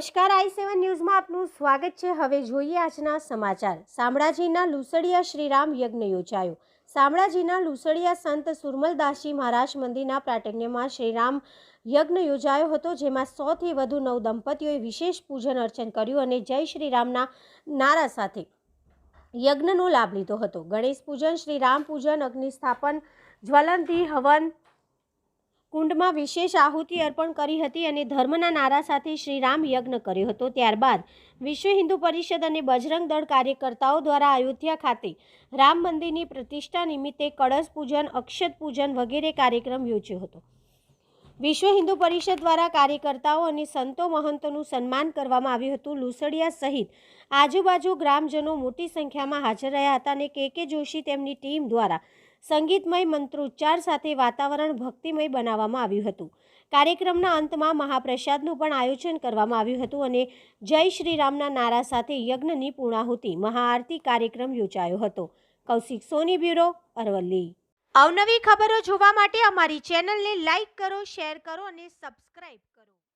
નમસ્કાર, આઈ સેવન ન્યૂઝમાં આપનું સ્વાગત છે. હવે જોઈએ આજના સમાચાર. શામળાજીના લુસડિયા શ્રીરામ યજ્ઞ યોજાયો. શામળાજીના લુસડિયા સંત સુરમલદાસજી મહારાજ મંદિરના પ્રાટગ્યમાં શ્રીરામ યજ્ઞ યોજાયો હતો, જેમાં સોથી વધુ નવ દંપતીઓએ વિશેષ પૂજન અર્ચન કર્યું અને જય શ્રીરામના નારા સાથે યજ્ઞનો લાભ લીધો હતો. ગણેશ પૂજન શ્રી રામ પૂજન અગ્નિ સ્થાપન હવન કુંડમાં વિશેષ આહુતિ અર્પણ કરી હતી અને ધર્મના નારા સાથે શ્રીરામ યજ્ઞ કર્યો હતો. ત્યારબાદ વિશ્વ હિન્દુ પરિષદ અને બજરંગ દળ કાર્યકર્તાઓ દ્વારા અયોધ્યા ખાતે રામ મંદિરની પ્રતિષ્ઠા નિમિત્તે કળશ પૂજન, અક્ષત પૂજન વગેરે કાર્યક્રમ યોજ્યો હતો. વિશ્વ હિન્દુ પરિષદ દ્વારા કાર્યકર્તાઓ અને સંતો મહંતોનું સન્માન કરવામાં આવ્યું હતું. લુસડિયા સહિત આજુબાજુ ગ્રામજનો મોટી સંખ્યામાં હાજર રહ્યા હતા અને કે કે જોશી તેમની ટીમ દ્વારા સંગીતમય મંત્રોચ્ચાર સાથે વાતાવરણ ભક્તિમય બનાવવામાં આવ્યું હતું. કાર્યક્રમના અંતમાં મહાપ્રસાદનું પણ આયોજન કરવામાં આવ્યું હતું અને જય શ્રીરામના નારા સાથે યજ્ઞની પૂર્ણાહુતિ મહાઆરતી કાર્યક્રમ યોજાયો હતો. કૌશિક સોની બ્યુરો, અરવલ્લી. અવનવી ખબરો જોવા માટે અમારી ચેનલને લાઈક કરો, શેર કરો અને સબસ્ક્રાઈબ